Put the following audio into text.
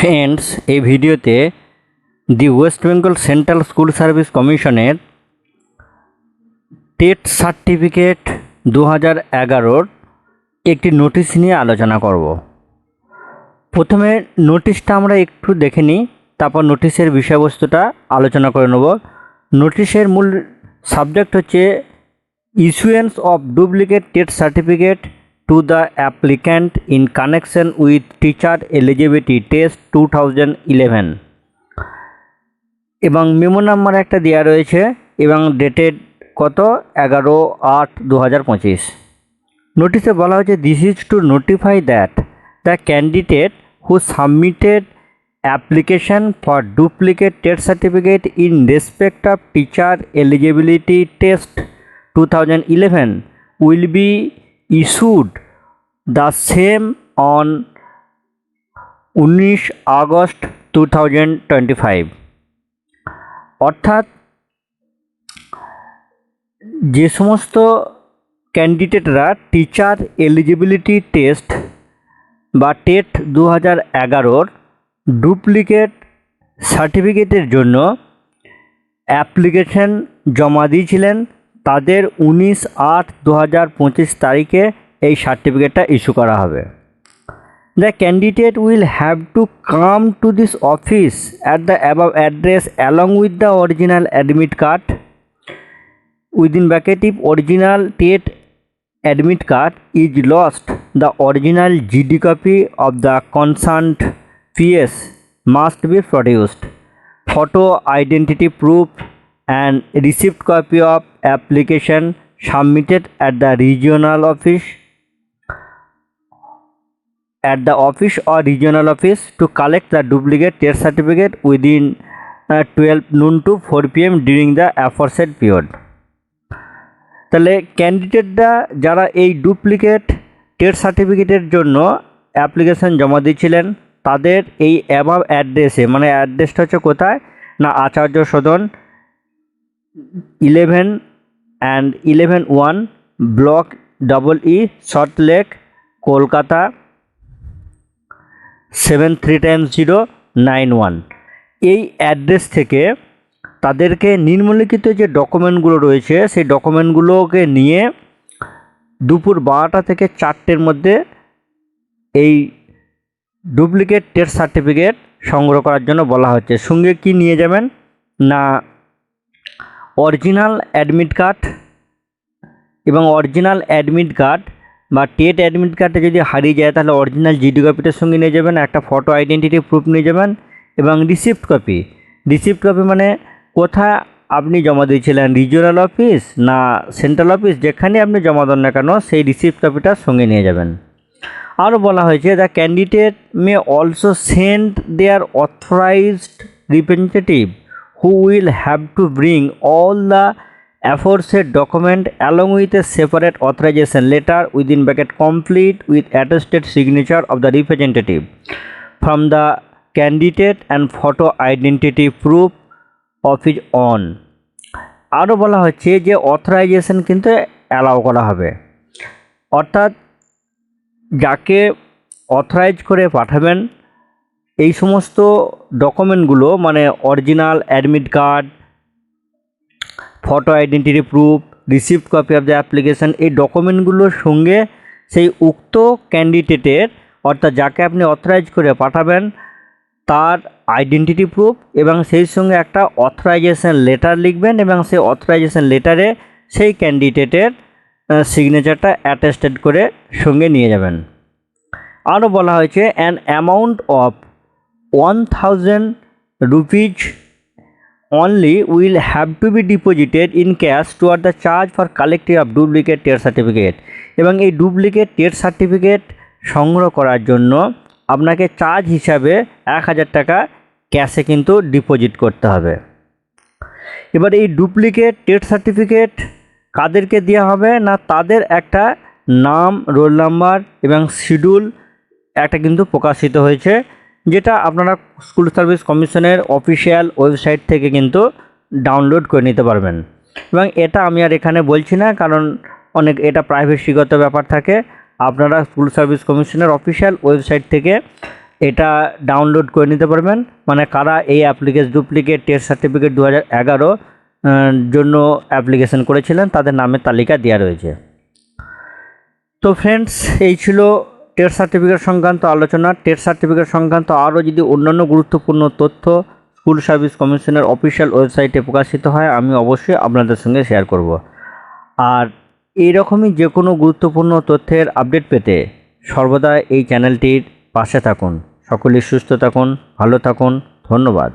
Friends এই ভিডিওতে the West Bengal Central School Service কমিশনের টেট সার্টিফিকেট দু হাজার এগারোর একটি নোটিশ নিয়ে আলোচনা করব। প্রথমে নোটিশটা আমরা একটু দেখে নিই, তারপর নোটিশের বিষয়বস্তুটা আলোচনা করে নেব। নোটিশের মূল সাবজেক্ট হচ্ছে issuance of duplicate TET certificate to applicant in connection with teacher eligibility test two thousand eleven এবং মেমো নাম্বার একটা দেওয়া রয়েছে এবং ডেটেড কত? এগারো আট দু হাজার পঁচিশ। নোটিশে বলা হয়েছে this is to notify that the candidate who submitted application for duplicate test certificate in respect of teacher eligibility test 2011 will be issued the same on 19 August 2025 অর্থাৎ যে সমস্ত ক্যান্ডিডেটরা টিচার এলিজিবিলিটি টেস্ট বা টেট দু হাজার এগারোর duplicate সার্টিফিকেটের জন্য application জমা দিয়েছিলেন তাদের উনিশ আট দু হাজার পঁচিশ তারিখে এই সার্টিফিকেটটা ইস্যু করা হবে। The candidate will have to come to this office at the above address along with the original admit card within bracket if original TET admit card is lost the original GD copy of the concerned PS must be produced photo identity proof and receipt copy of application submitted at the regional office at the office or regional office to collect the duplicate TET certificate within uh, 12 noon to 4 pm during the aforesaid period তাহলে ক্যান্ডিডেটরা যারা এই duplicate TET সার্টিফিকেটের জন্য application জমা দিয়েছিলেন তাদের এই অ্যাবাব অ্যাড্রেসে মানে অ্যাড্রেসটা হচ্ছে কোথায় না Acharya Sadan eleven and eleven one block double E Salt Lake, Kolkata, seven three time zero nine one. এই অ্যাড্রেস থেকে তাদেরকে নিম্নলিখিত যে ডকুমেন্টগুলো রয়েছে, সেই ডকুমেন্টগুলোকে নিয়ে দুপুর বারোটা থেকে চারটের মধ্যে এই ডুপ্লিকেট টেস্ট সার্টিফিকেট সংগ্রহ করার জন্য বলা হচ্ছে। সঙ্গে কি নিয়ে যাবেন? না অরিজিনাল অ্যাডমিট কার্ড এবং অরিজিনাল অ্যাডমিট কার্ড বা টেট অ্যাডমিট কার্ডটা যদি হারিয়ে যায় তাহলে অরিজিনাল জিডি কপিটার সঙ্গে নিয়ে যাবেন, একটা ফটো আইডেন্টিটি প্রুফ নিয়ে যাবেন এবং রিসিপ্ট কপি। রিসিপ্ট কপি মানে কোথায় আপনি জমা দিয়েছিলেন, রিজিওনাল অফিস না সেন্ট্রাল অফিস? যেখানে আপনি জমা দেন না কেন, সেই রিসিপ্ট কপিটা সঙ্গে নিয়ে যাবেন। আরও বলা হয়েছে, the candidate may also send their authorised representative who will have to bring all the aforesaid document along with a separate authorisation letter within bracket complete with attested signature of the representative from the candidate and photo identity proof office on আরও বলা হচ্ছে যে authorisation কিন্তু allow করা হবে। অর্থাৎ যাকে authorize করে পাঠাবেন এই সমস্ত ডকুমেন্টগুলো মানে original admit card photo identity proof receipt copy of the application এই ডকুমেন্টগুলোর সঙ্গে সেই উক্ত ক্যান্ডিডেটের অর্থাৎ যাকে আপনি অথরাইজ করে পাঠাবেন, তার আইডেন্টিটি প্রুফ এবং সেই সঙ্গে একটা অথরাইজেশন লেটার লিখবেন এবং সেই অথরাইজেশন লেটারে সেই ক্যান্ডিডেটের সিগনেচারটা অ্যাটেস্টেড করে সঙ্গে নিয়ে যাবেন। আরও বলা হয়েছে an amount of one thousand rupees only will have to be deposited in cash toward the charge for collective of duplicate TET certificate এবং এই ডুপ্লিকেট টেট সার্টিফিকেট সংগ্রহ করার জন্য আপনাকে চার্জ হিসাবে এক হাজার টাকা ক্যাশে কিন্তু ডিপোজিট করতে হবে। এবার এই ডুপ্লিকেট টেট সার্টিফিকেট কাদেরকে দেওয়া হবে না তাদের একটা নাম রোল নাম্বার এবং শিডিউল একটা কিন্তু প্রকাশিত হয়েছে। যেটা আপনারা স্কুল সার্ভিস কমিশনের অফিসিয়াল ওয়েবসাইট থেকে কিন্তু ডাউনলোড করে নিতে পারবেন। এবং এটা আমি আর এখানে বলছি না, কারণ অনেক, এটা প্রাইভেসিগত ব্যাপার থাকে। আপনারা স্কুল সার্ভিস কমিশনের অফিসিয়াল ওয়েবসাইট থেকে এটা ডাউনলোড করে নিতে পারবেন। মানে কারা এই অ্যাপ্লিকেশন ডুপ্লিকেট টেস্ট সার্টিফিকেট দু হাজার এগারো জন্য অ্যাপ্লিকেশন করেছিলেন, তাদের নামের তালিকা দেওয়া রয়েছে। তো ফ্রেন্ডস এই ছিল টেস্ট সার্টিফিকেট সংক্রান্ত আলোচনা। টেস্ট সার্টিফিকেট সংক্রান্ত আরও যদি অন্যান্য গুরুত্বপূর্ণ তথ্য স্কুল সার্ভিস কমিশনের অফিসিয়াল ওয়েবসাইটে প্রকাশিত হয়, আমি অবশ্যই আপনাদের সঙ্গে শেয়ার করব। আর এইরকমই যে কোনো গুরুত্বপূর্ণ তথ্যের আপডেট পেতে সর্বদা এই চ্যানেলটির পাশে থাকুন। সকলেই সুস্থ থাকুন, ভালো থাকুন। ধন্যবাদ।